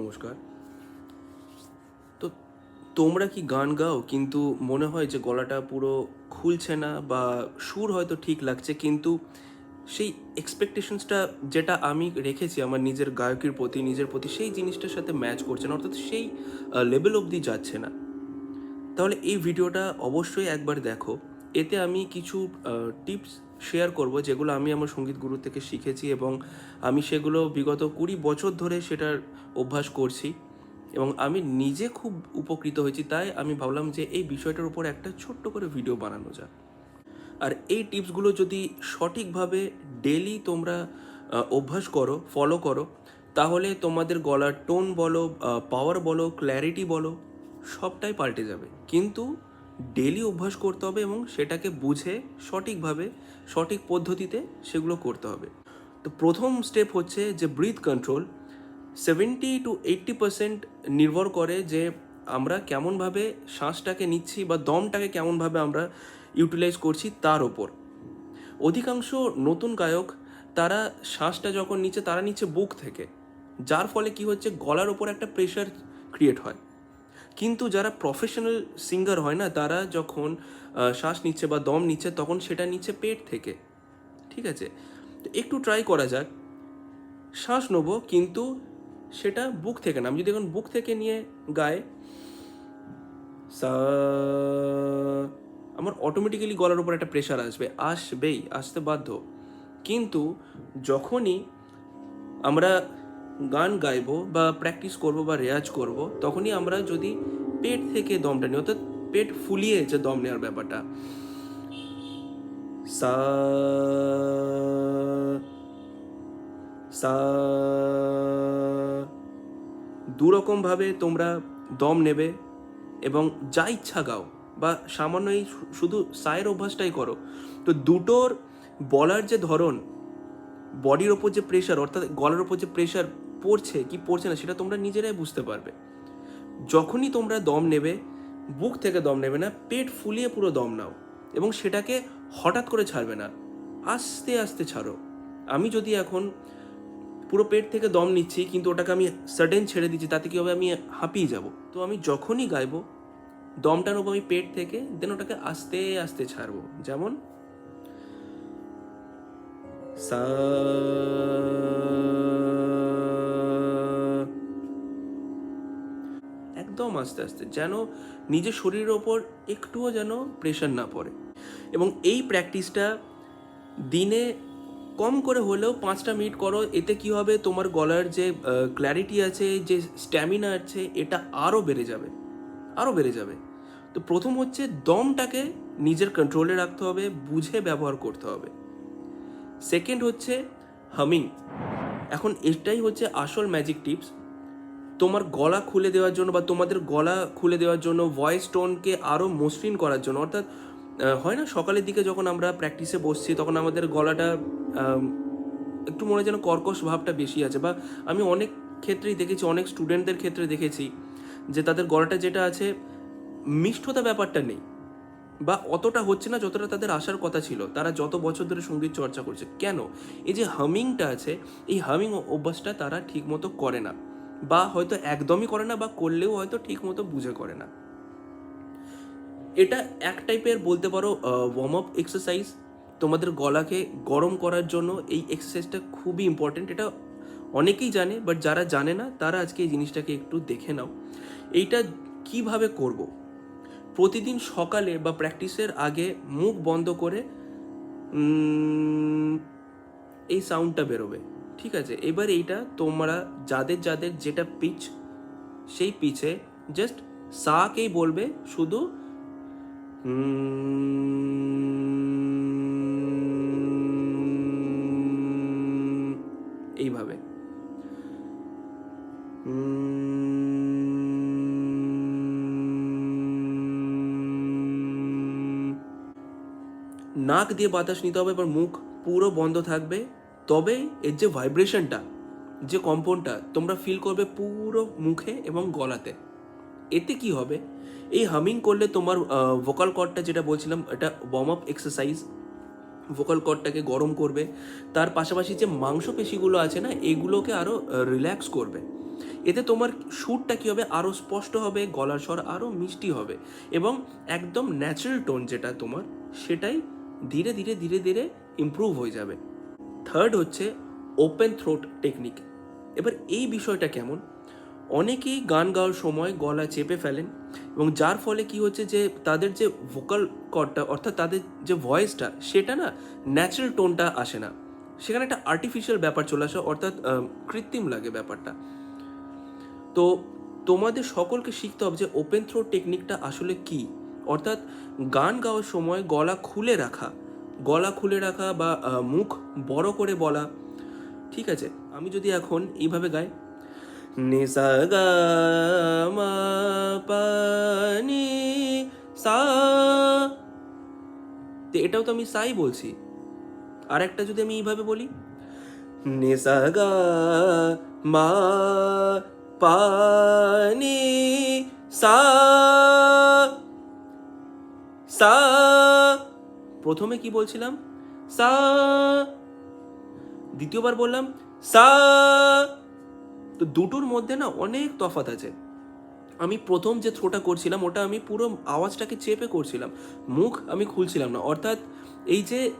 নমস্কার। তো তোমরা কি গান গাও? কিন্তু মনে হয় যে গলাটা পুরো খুলছে না বা সুর হয়তো ঠিক লাগছে, কিন্তু সেই এক্সপেকটেশনসটা যেটা আমি রেখেছি আমার নিজের গায়কের প্রতি, নিজের প্রতি, সেই জিনিসটার সাথে ম্যাচ করছে না, অর্থাৎ সেই লেভেল অবধি যাচ্ছে না। তাহলে এই ভিডিওটা অবশ্যই একবার দেখো। এতে আমি কিছু টিপস শেয়ার করব, যেগুলো আমি আমার সংগীত গুরু থেকে শিখেছি এবং আমি সেগুলো বিগত কুড়ি বছর ধরে সেটার অভ্যাস করছি এবং আমি নিজে খুব উপকৃত হয়েছি, তাই আমি ভাবলাম যে এই বিষয়টার উপর একটা ছোট্ট করে ভিডিও বানানো যাক। আর এই টিপসগুলো যদি সঠিকভাবে ডেলি তোমরা অভ্যাস করো ফলো করো, তাহলে তোমাদের গলার টোন বলো পাওয়ার বলো ক্ল্যারিটি বলো, সবটাই পাল্টে যাবে। কিন্তু ডেলি অভ্যাস করতে হবে এবং সেটাকে বুঝে সঠিকভাবে, সঠিক পদ্ধতিতে সেগুলো করতে হবে। তো প্রথম স্টেপ হচ্ছে যে breath control seventy to eighty percent নির্ভর করে যে আমরা কেমনভাবে শ্বাসটাকে নিচ্ছি বা দমটাকে কেমনভাবে আমরা ইউটিলাইজ করছি তার ওপর। অধিকাংশ নতুন গায়ক, তারা শ্বাসটা যখন নিচ্ছে, তারা নিচ্ছে বুক থেকে। যার ফলে কি হচ্ছে, গলার ওপর একটা প্রেশার ক্রিয়েট হয়। কিন্তু যারা প্রফেশনাল সিঙ্গার হয় না, তারা যখন শ্বাস নিচ্ছে বা দম নিচ্ছে, তখন সেটা নিচ্ছে পেট থেকে। ঠিক আছে? তো একটু ট্রাই করা যাক। শ্বাস নেব, কিন্তু সেটা বুক থেকে না। আমি যদি এখন বুক থেকে নিয়ে গায়ে আমার অটোমেটিক্যালি গলার উপর একটা প্রেশার আসবে। আসবেই, আসতে বাধ্য। কিন্তু যখনই আমরা গান গাইবো বা প্র্যাকটিস করব বা রেয়াজ করব, তখনই আমরা যদি পেট থেকে দমটা নিই, অর্থাৎ পেট ফুলিয়ে যে দম নেওয়ার ব্যাপারটা। সা সা, দুরকমভাবে তোমরা দম নেবে এবং যা ইচ্ছা গাও বা সামান্য এই শুধু সায়ের অভ্যাসটাই করো। তো দুটোর বলার যে ধরন বডির ওপর যে প্রেশার অর্থাৎ গলার ওপর যে প্রেশার পড়ছে, কি পড়ছে না, সেটা তোমরা নিজেরাই বুঝতে পারবে। যখনই তোমরা দম নেবে, বুক থেকে দম নেবে না, পেট ফুলিয়ে পুরো দম নাও এবং সেটাকে হঠাৎ করে ছাড়বে না, আস্তে আস্তে ছাড়ো। আমি যদি এখন পুরো পেট থেকে দম নিচ্ছি, কিন্তু ওটাকে আমি সাডেন ছেড়ে দিচ্ছি, তাতে কি হবে? আমি হাঁপিয়ে যাব। তো আমি যখনই গাইবো, দমটা নেব আমি পেট থেকে দেন ওটাকে আস্তে আস্তে ছাড়বো। যেমন সা একদম আস্তে আস্তে, যেন নিজের শরীরের ওপর একটুও যেন প্রেশার না পড়ে। এবং এই প্র্যাকটিসটা দিনে কম করে হলেও পাঁচটা মিনিট করো, এতে কি হবে? তোমার গলার যে ক্ল্যারিটি আছে, যে স্ট্যামিনা আছে, এটা আরও বেড়ে যাবে। আরও বেড়ে যাবে। তো প্রথম হচ্ছে দমটাকে নিজের কন্ট্রোলে রাখতে হবে, বুঝে ব্যবহার করতে হবে। সেকেন্ড হচ্ছে হামিং এখন এটাই হচ্ছে আসল ম্যাজিক টিপস তোমার গলা খুলে দেওয়ার জন্য বা তোমাদের গলা খুলে দেওয়ার জন্য ভয়েস টোনকে আরও মসৃণ করার জন্য, অর্থাৎ হয় না, সকালের দিকে যখন আমরা প্র্যাকটিসে বসছি, তখন আমাদের গলাটা একটু মনে যেন কর্কশ ভাবটা বেশি আছে বা আমি অনেক ক্ষেত্রেই দেখেছি, অনেক স্টুডেন্টদের ক্ষেত্রে দেখেছি যে তাদের গলাটা যেটা আছে, মিষ্টতা ব্যাপারটা নেই। বা অতটা হচ্ছে না যতটা তাদের আসার কথা ছিল। তারা যত বছর ধরে সংগীত চর্চা করছে। কেন? এই যে হামিংটা আছে, এই হামিং অভ্যাসটা তারা ঠিকমতো করে না। বা হয়তো একদমই করে না বা করলেও হয়তো ঠিকমতো বুঝে করে না। এটা এক টাইপের বলতে পারো ওয়ার্ম আপ এক্সারসাইজ তোমাদের গলাকে গরম করার জন্য এই এক্সারসাইজটা খুবই ইম্পর্টেন্ট এটা অনেকেই জানে বাট যারা জানে না, তারা আজকে এই জিনিসটাকে একটু দেখে নাও। এইটা কীভাবে করব? প্রতিদিন সকালে বা প্র্যাকটিসের আগে মুখ বন্ধ করে এই সাউন্ডটা বেরোবে। ঠিক আছে? এবার এইটা তোমরা যাদের যাদের যেটা পিচ সেই পিচে জাস্ট সাকেই বলবে শুধু এইভাবে। নাক দিয়ে বাতাস নিতে হবে, এবার মুখ পুরো বন্ধ থাকবে। তবে এর যে ভাইব্রেশনটা, যে কম্পনটা, তোমরা ফিল করবে পুরো মুখে এবং গলাতে। এতে কি হবে? এই হামিং করলে তোমার ভোকাল কর্ডটা যেটা বলছিলাম, এটা ওয়ার্ম আপ এক্সারসাইজ ভোকাল কর্ডটাকে গরম করবে। তার পাশাপাশি যে মাংসপেশিগুলো আছে না, এগুলোকে আরও রিল্যাক্স করবে। এতে তোমার সুরটা কী হবে? আরও স্পষ্ট হবে, গলার স্বর আরও মিষ্টি হবে। এবং একদম ন্যাচারাল টোন যেটা তোমার, সেটাই ধীরে ধীরে ধীরে ধীরে ইমপ্রুভ হয়ে যাবে। থার্ড হচ্ছে ওপেন থ্রোট টেকনিক এবার এই বিষয়টা কেমন? অনেকেই গান গাওয়ার সময় গলা চেপে ফেলেন এবং যার ফলে কি হচ্ছে যে তাদের যে ভোকাল কর্ডটা অর্থাৎ তাদের যে ভয়েসটা সেটা না ন্যাচারাল টোনটা আসে না। সেখানে একটা আর্টিফিশিয়াল ব্যাপার চলে আসে, অর্থাৎ কৃত্রিম লাগে ব্যাপারটা। তো তোমাদের সকলকে শিখতে হবে যে ওপেন থ্রো টেকনিকটা আসলে কি। অর্থাৎ গান গাওয়ার সময় গলা খুলে রাখা, গলা খুলে রাখা বা মুখ বড় করে বলা। ঠিক আছে, আমি যদি এখন এইভাবে গাই। নিসা গা মা পা নি সা। তো এটাও তো আমি সাই বলছি। আর একটা যদি আমি এইভাবে বলি। নিসা গা মা পা নি সা। সা প্রথমে কি বলছিলাম? সা। দ্বিতীয়বার বললাম, সা। তো দুটোর মধ্যে না অনেক তফাৎ আছে। আমি প্রথম যে থ্রোটা করছিলাম, ওটা আমি পুরো আওয়াজটাকে চেপে করছিলাম। মুখ আমি খুলছিলাম না। অর্থাৎ এই যে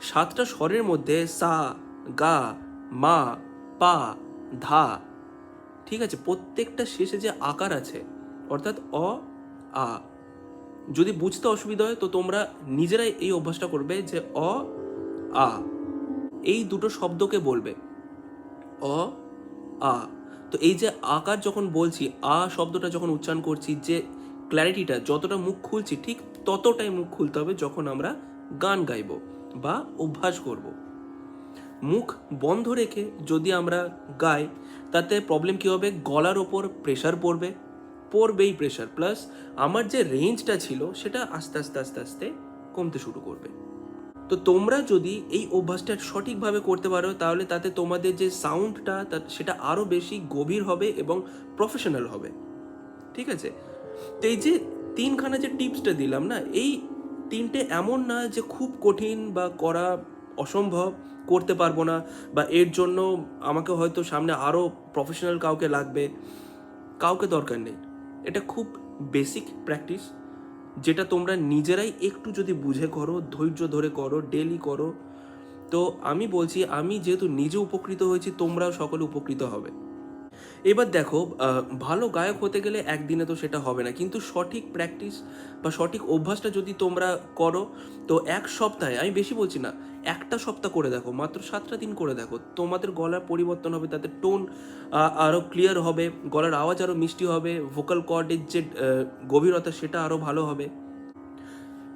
সাতটা স্বরের মধ্যে সা, গা, মা, পা, ধা, ঠিক আছে? প্রত্যেকটা শেষে যে আকার আছে, অর্থাৎ অ, আ যদি বুঝতে অসুবিধা হয়, তো তোমরা নিজেরাই এই অভ্যাসটা করবে যে অ, আ। এই দুটো শব্দকে বলবে। অ, আ। তো এই যে আকার যখন বলছি, আ শব্দটা যখন উচ্চারণ করছি, যে ক্ল্যারিটিটা যতটা মুখ খুলছি, ঠিক ততটাই মুখ খুলতে হবে যখন আমরা গান গাইবো বা অভ্যাস করব। মুখ বন্ধ রেখে যদি আমরা গাই, তাতে প্রবলেম কী হবে? গলার ওপর প্রেশার পড়বে। পড়বেই প্রেশার প্লাস আমার যে রেঞ্জটা ছিল, সেটা আস্তে আস্তে আস্তে আস্তে কমতে শুরু করবে। তো তোমরা যদি এই অভ্যাসটা সঠিকভাবে করতে পারো, তাহলে তাতে তোমাদের যে সাউন্ডটা সেটা আরও বেশি গভীর হবে এবং প্রফেশনাল হবে। ঠিক আছে? তো এই যে তিনখানা যে টিপসটা দিলাম না, এই তিনটে এমন না যে খুব কঠিন বা করা অসম্ভব, করতে পারব না, বা এর জন্য আমাকে হয়তো সামনে আরও প্রফেশনাল কাউকে লাগবে, কাউকে দরকার নেই। এটা খুব বেসিক প্র্যাকটিস যেটা তোমরা নিজেরাই একটু যদি বুঝে করো, ধৈর্য ধরে করো ডেলি করো। তো আমি বলছি, আমি যেহেতু নিজে উপকৃত হয়েছি, তোমরাও সকলে উপকৃত হবে। এবার দেখো ভালো গায়ক হতে গেলে একদিনে তো সেটা হবে না। কিন্তু সঠিক প্র্যাকটিস বা সঠিক অভ্যাসটা যদি তোমরা করো, তো এক সপ্তাহে, আমি বেশি বলছি না একটা সপ্তাহ করে দেখো, মাত্র সাতটা দিন করে দেখো। তোমাদের গলার পরিবর্তন হবে তাতে টোন আরও ক্লিয়ার হবে, গলার আওয়াজ আরও মিষ্টি হবে ভোকাল কর্ডের যে গভীরতা সেটা আরও ভালো হবে।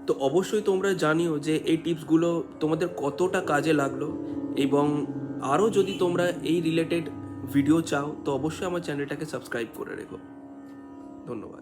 তো অবশ্যই তোমরা জানিও যে এই টিপসগুলো তোমাদের কতটা কাজে লাগল এবং আরও যদি তোমরা এই রিলেটেড ভিডিও চাও, তো অবশ্যই আমার চ্যানেলটাকে সাবস্ক্রাইব করে রেখো। ধন্যবাদ।